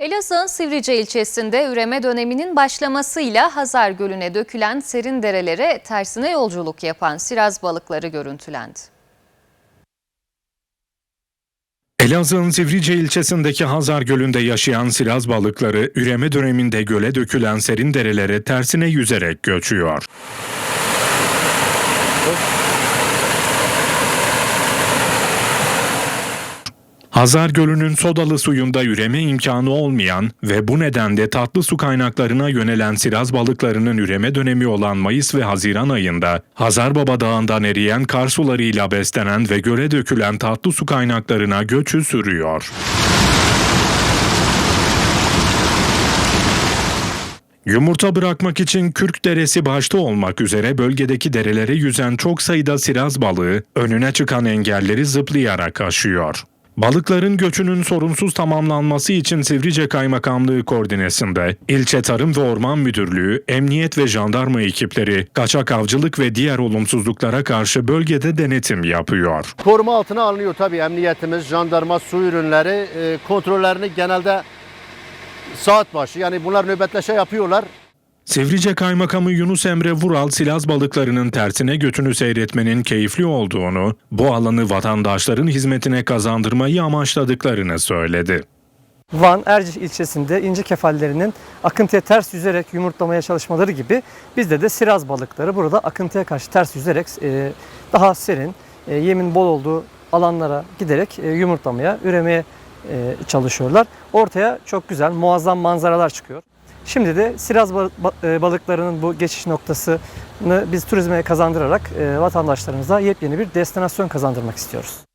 Elazığ'ın Sivrice ilçesinde üreme döneminin başlamasıyla Hazar Gölü'ne dökülen serin derelere tersine yolculuk yapan siraz balıkları görüntülendi. Elazığ'ın Sivrice ilçesindeki Hazar Gölü'nde yaşayan siraz balıkları üreme döneminde göle dökülen serin derelere tersine yüzerek göçüyor. Hazar Gölü'nün sodalı suyunda üreme imkanı olmayan ve bu nedenle tatlı su kaynaklarına yönelen siraz balıklarının üreme dönemi olan Mayıs ve Haziran ayında Hazarbaba Dağı'ndan eriyen kar sularıyla beslenen ve göle dökülen tatlı su kaynaklarına göçü sürüyor. Yumurta bırakmak için Kürk Deresi başta olmak üzere bölgedeki derelere yüzen çok sayıda siraz balığı önüne çıkan engelleri zıplayarak aşıyor. Balıkların göçünün sorunsuz tamamlanması için Sivrice Kaymakamlığı koordinesinde ilçe Tarım ve Orman Müdürlüğü, emniyet ve jandarma ekipleri kaçak avcılık ve diğer olumsuzluklara karşı bölgede denetim yapıyor. Koruma altına alınıyor tabii emniyetimiz, jandarma, su ürünleri e, kontrollerini genelde saat başı yani bunlar nöbetleşe yapıyorlar. Sivrice Kaymakamı Yunus Emre Vural silaz balıklarının tersine götünü seyretmenin keyifli olduğunu, bu alanı vatandaşların hizmetine kazandırmayı amaçladıklarını söyledi. Van Erciş ilçesinde inci kefallerinin akıntıya ters yüzerek yumurtlamaya çalışmaları gibi bizde de siraz balıkları burada akıntıya karşı ters yüzerek e, daha serin, e, yemin bol olduğu alanlara giderek e, yumurtlamaya, üremeye çalışıyorlar. Ortaya çok güzel, muazzam manzaralar çıkıyor. Şimdi de siraz e, balıklarının bu geçiş noktasını biz turizme kazandırarak e, vatandaşlarımıza yepyeni bir destinasyon kazandırmak istiyoruz.